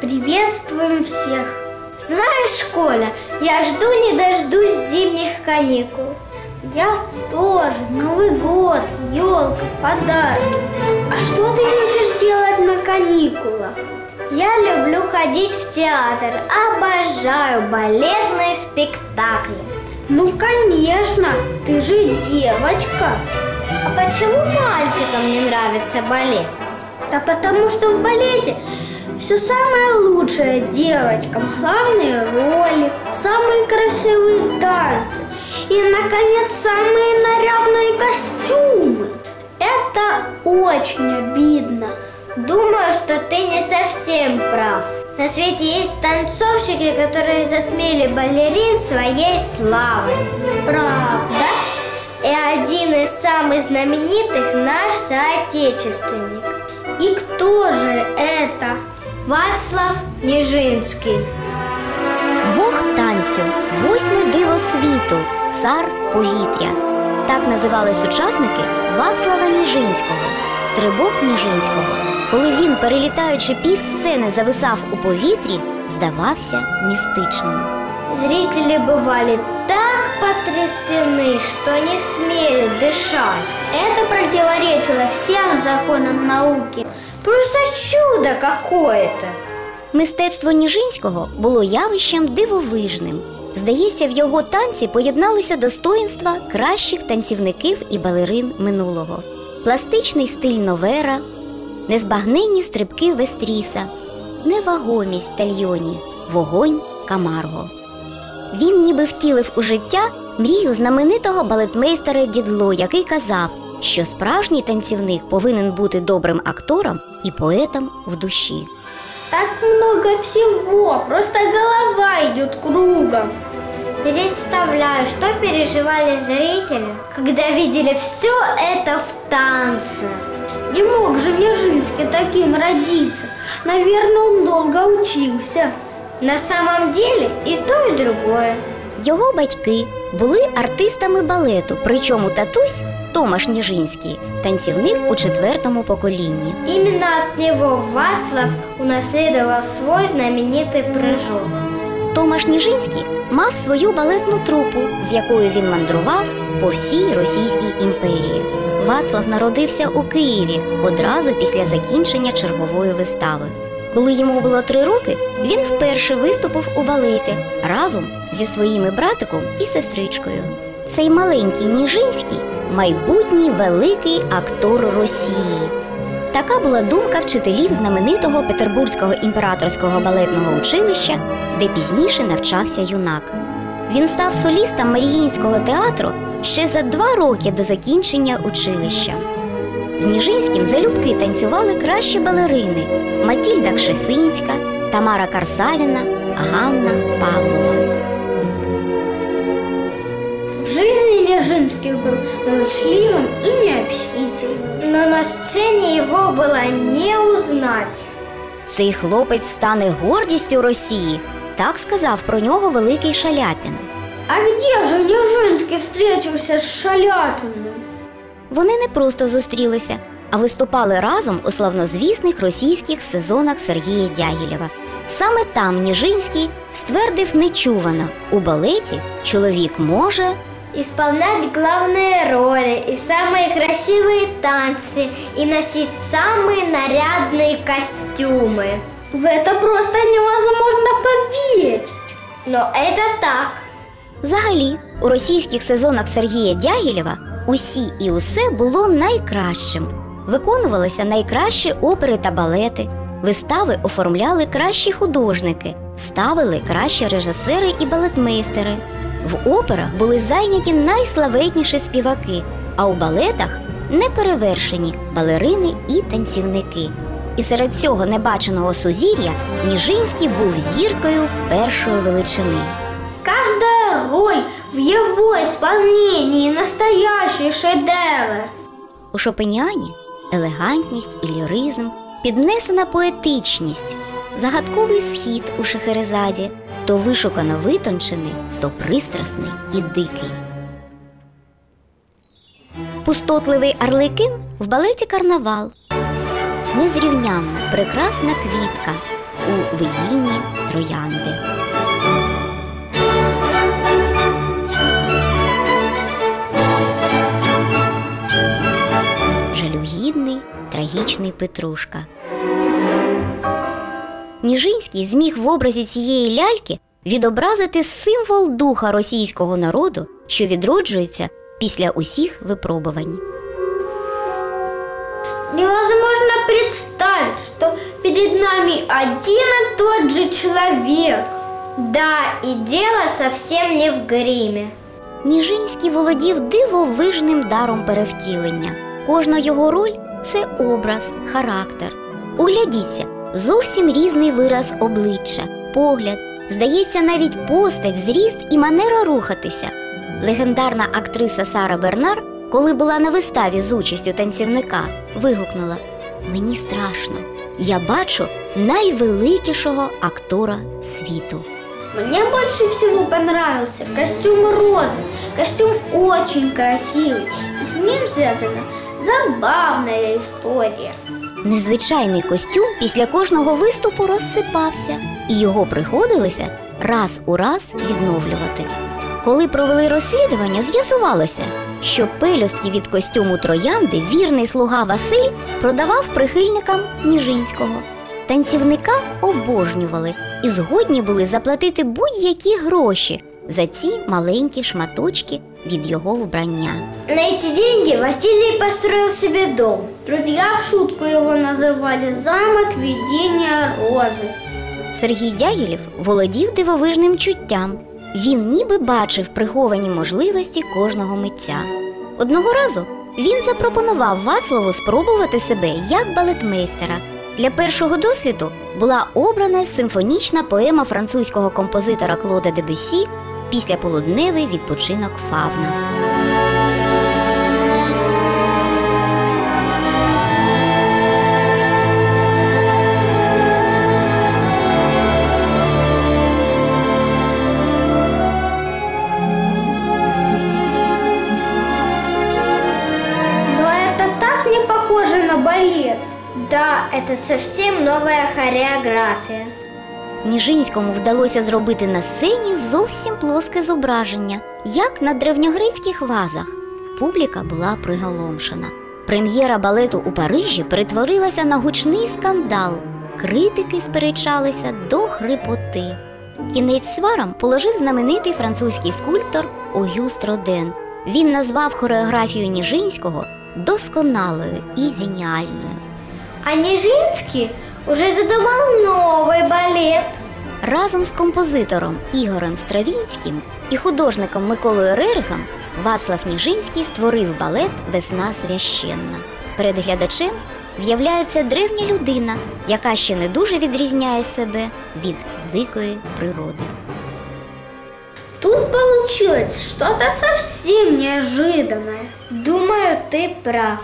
Приветствуем всех. Знаешь, Коля, я жду не дождусь зимних каникул. Я тоже. Новый год, елка, подарки. А что ты любишь делать на каникулах? Я люблю ходить в театр, обожаю балетные спектакли. Ну, конечно, ты же девочка. А почему мальчикам не нравится балет? Да потому что в балете все самое лучшее девочкам. Главные роли, самые красивые танцы и, наконец, самые нарядные костюмы. Это очень обидно. Думаю, что ты не совсем прав. На свете есть танцовщики, которые затмили балерин своей славой. Правда? И один из самых знаменитых наш соотечественник. И кто же это? Вацлав Ніжинський. Бог танцю, восьме диво світу, цар повітря. Так називались учасники Вацлава Ніжинського, стрибок Ніжинського. Коли він, перелітаючи півсцени, зависав у повітрі, здавався містичним. Зрители бывали так потрясены, что не смели дышать. Это противоречило всем законам науки. Просто чудо какое-то. Мистецтво Ніжинського було явищем дивовижним. Здається, в його танці поєдналися достоїнства кращих танцівників і балерин минулого, пластичний стиль Новера, незбагненні стрибки Вестріса, невагомість Тальйоні, вогонь Камарго. Він ніби втілив у життя мрію знаменитого балетмейстера Дідло, який казав, що справжній танцівник повинен бути добрим актором і поетом в душі. Так много всего, просто голова идет кругом. Представляю, что переживали зрители, когда видели все это в танце. Не мог же Нежинский таким родиться. Наверное, он долго учился. На самом деле и то, и другое. Його батьки були артистами балету, причому татусь Томаш Ніжинський, танцівник у четвертому поколінні. Именно от него Вацлав унаследовал свой знаменитый прыжок. Томаш Ніжинський мав свою балетну трупу, з якою він мандрував по всій Російській імперії. Вацлав народився у Києві одразу після закінчення чергової вистави. Коли йому було три роки, він вперше виступив у балеті разом зі своїми братиком і сестричкою. Цей маленький Ніжинський майбутній великий актор Росії. Така була думка вчителів знаменитого Петербурзького імператорського балетного училища, де пізніше навчався юнак. Він став солістом Маріїнського театру ще за два роки до закінчення училища. З Ніжинським залюбки танцювали кращі балерини Матільда Кшесинська, Тамара Карсавіна, Ганна Павлова. В жизни Нежинский был молчаливым и необщительным. Но на сцене его было не узнать. Цей хлопець стане гордістю Росії. Так сказав про нього великий Шаляпін. А где же Нежинский встретился с Шаляпиным? Вони не просто зустрілися, а виступали разом у славнозвісних російських сезонах Сергія Дягілєва. Саме там Ніжинський ствердив нечувано у балеті чоловік може Исполнять главные роли и самые красивые танцы и носить самые нарядные костюмы. В это просто невозможно поверить. Но это так. Взагалі, у російських сезонах Сергія Дягілєва усі і усе було найкращим. Виконувалися найкращі опери та балети, вистави оформляли кращі художники, ставили кращі режисери і балетмейстери. В операх були зайняті найславетніші співаки, а у балетах неперевершені балерини і танцівники. І серед цього небаченого сузір'я Ніжинський був зіркою першої величини. Каждая роль в его исполнении настоящий шедевр. У Шопеніані елегантність і ліризм, піднесена поетичність, загадковий схід у Шехерезаді, то вишукано витончений, то пристрасний і дикий. Пустотливий Арлекин в балеті Карнавал. Незрівнянна, прекрасна квітка, у видінні троянди. Трагічний Петрушка. Ніжинський зміг в образі цієї ляльки відобразити символ духа російського народу, що відроджується після усіх випробувань. Невозможно представить, что перед нами один и тот же человек. Да, и дело совсем не в гриме. Ніжинський володів дивовижним даром перевтілення. Кожна його роль це образ, характер. Углядіться, зовсім різний вираз обличчя, погляд, здається, навіть постать, зріст і манера рухатися. Легендарна актриса Сара Бернар, коли була на виставі з участю танцівника, вигукнула: Мені страшно, я бачу найвеликішого актора світу. Мне больше всего понравился костюм Розы. Костюм очень красивый, и с ним связана забавная история. Незвичайний костюм після кожного виступу розсипався, і його приходилося раз у раз відновлювати. Коли провели розслідування, з'ясувалося, що пелюстки від костюму троянди вірний слуга Василь продавав прихильникам Ніжинського. Танцівника обожнювали і згодні були заплатити будь-які гроші за ці маленькі шматочки від його вбрання. На эти деньги Василий построил себе дом. Друзья в шутку его называли «Замок видения розы». Сергій Дягілєв володів дивовижним чуттям. Він ніби бачив приховані можливості кожного митця. Одного разу він запропонував Вацлаву спробувати себе як балетмейстера. Для першого досвіду була обрана симфонічна поема французького композитора Клода Дебюсі після полудневий відпочинок фавна. Но это так не похоже на балет. Да, это совсем новая хореография. Ніжинському вдалося зробити на сцені зовсім плоске зображення, як на древньогрецьких вазах. Публіка була приголомшена. Прем'єра балету у Парижі перетворилася на гучний скандал. Критики сперечалися до хрипоти. Кінець сварам положив знаменитий французький скульптор Огюст Роден. Він назвав хореографію Ніжинського досконалою і геніальною. А Нижинский уже задумал новый балет. Разом з композитором Ігорем Стравінським і художником Миколою Рерихом Вацлав Ніжинський створив балет Весна священна. Перед глядачем з'являється древня людина, яка ще не дуже відрізняє себе від дикої природи. Тут получилось что-то совсем неожиданное. Думаю, ты прав.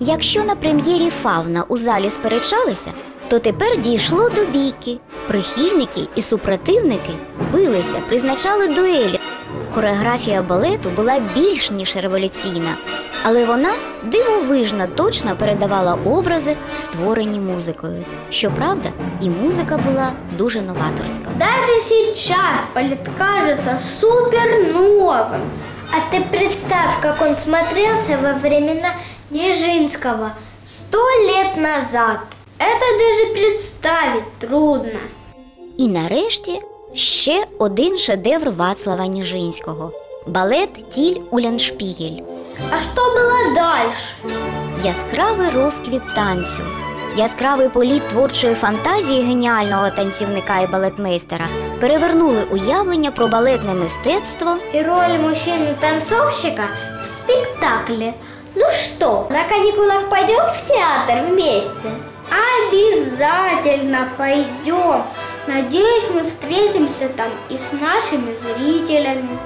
Якщо на прем'єрі Фавна у залі сперечалися, то тепер дійшло до бійки. Прихильники і супротивники билися, призначали дуелі. Хореографія балету була більш ніж революційна, але вона дивовижно точно передавала образи, створені музикою. Щоправда, і музика була дуже новаторська. Даже сейчас балет кажется супер новым. А ты представь, как он смотрелся во времена Нижинского сто лет назад. Это даже представить трудно. І нарешті ще один шедевр Вацлава Ніжинського балет Тіль Уляншпігель. А что было дальше? Яскравий розквіт танцю, яскравий політ творчої фантазії геніального танцівника і балетмейстера перевернули уявлення про балетне мистецтво И роль мужчины-танцовщика в спектакле. Ну что, на каникулах пойдем в театр вместе? Обязательно пойдем. Надеюсь, мы встретимся там и с нашими зрителями.